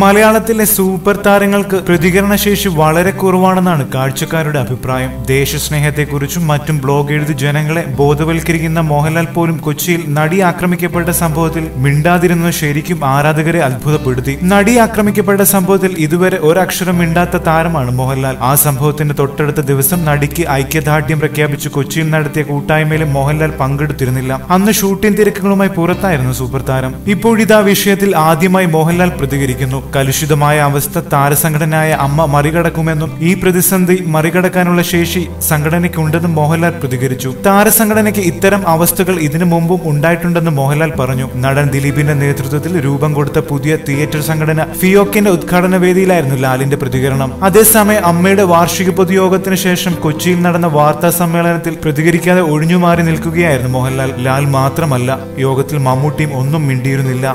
മലയാളത്തിലെ സൂപ്പർ താരങ്ങൾക്ക് പ്രതികരണശേഷി വളരെ കുറവാണെന്നാണ് കാഴ്ചക്കാരുടെ അഭിപ്രായം. ദേശസ്നേഹത്തെക്കുറിച്ചും മറ്റും ബ്ലോഗ് എഴുതി ജനങ്ങളെ ബോധവൽക്കരിക്കുന്ന മോഹൻലാൽ പോലും കൊച്ചിയിൽ നടി ആക്രമിക്കപ്പെട്ട സംഭവത്തിൽ മിണ്ടാതിരുന്നത് ശരിക്കും ആരാധകരെ അത്ഭുതപ്പെടുത്തി. നടി ആക്രമിക്കപ്പെട്ട സംഭവത്തിൽ ഇതുവരെ ഒരക്ഷരം മിണ്ടാത്ത താരമാണ് മോഹൻലാൽ. ആ സംഭവത്തിന്റെ തൊട്ടടുത്ത ദിവസം നടിക്ക് ഐക്യദാർഢ്യം പ്രഖ്യാപിച്ച് കൊച്ചിയിൽ നടത്തിയ കൂട്ടായ്മയിലും മോഹൻലാൽ പങ്കെടുത്തിരുന്നില്ല. അന്ന് ഷൂട്ടിംഗ് തിരക്കുകളുമായി പുറത്തായിരുന്നു സൂപ്പർ താരം. ഇപ്പോഴിതാ വിഷയത്തിൽ ആദ്യമായി മോഹൻലാൽ പ്രതികരിക്കുന്നു. കലുഷിതമായ അവസ്ഥ താരസംഘടനയായ അമ്മ മറികടക്കുമെന്നും ഈ പ്രതിസന്ധി മറികടക്കാനുള്ള ശേഷി സംഘടനയ്ക്കുണ്ടെന്നും മോഹൻലാൽ പ്രതികരിച്ചു. താരസംഘടനയ്ക്ക് ഇത്തരം അവസ്ഥകൾ ഇതിനു മുമ്പും ഉണ്ടായിട്ടുണ്ടെന്ന് മോഹൻലാൽ പറഞ്ഞു. നടൻ ദിലീപിന്റെ നേതൃത്വത്തിൽ രൂപം കൊടുത്ത പുതിയ തിയേറ്റർ സംഘടന ഫിയോക്കിന്റെ ഉദ്ഘാടന വേദിയിലായിരുന്നു ലാലിന്റെ പ്രതികരണം. അതേസമയം അമ്മയുടെ വാർഷിക പൊതുയോഗത്തിന് ശേഷം കൊച്ചിയിൽ നടന്ന വാർത്താ സമ്മേളനത്തിൽ പ്രതികരിക്കാതെ ഒഴിഞ്ഞുമാറി നിൽക്കുകയായിരുന്നു മോഹൻലാൽ. ലാൽ മാത്രമല്ല യോഗത്തിൽ മമ്മൂട്ടിയും ഒന്നും മിണ്ടിയിരുന്നില്ല.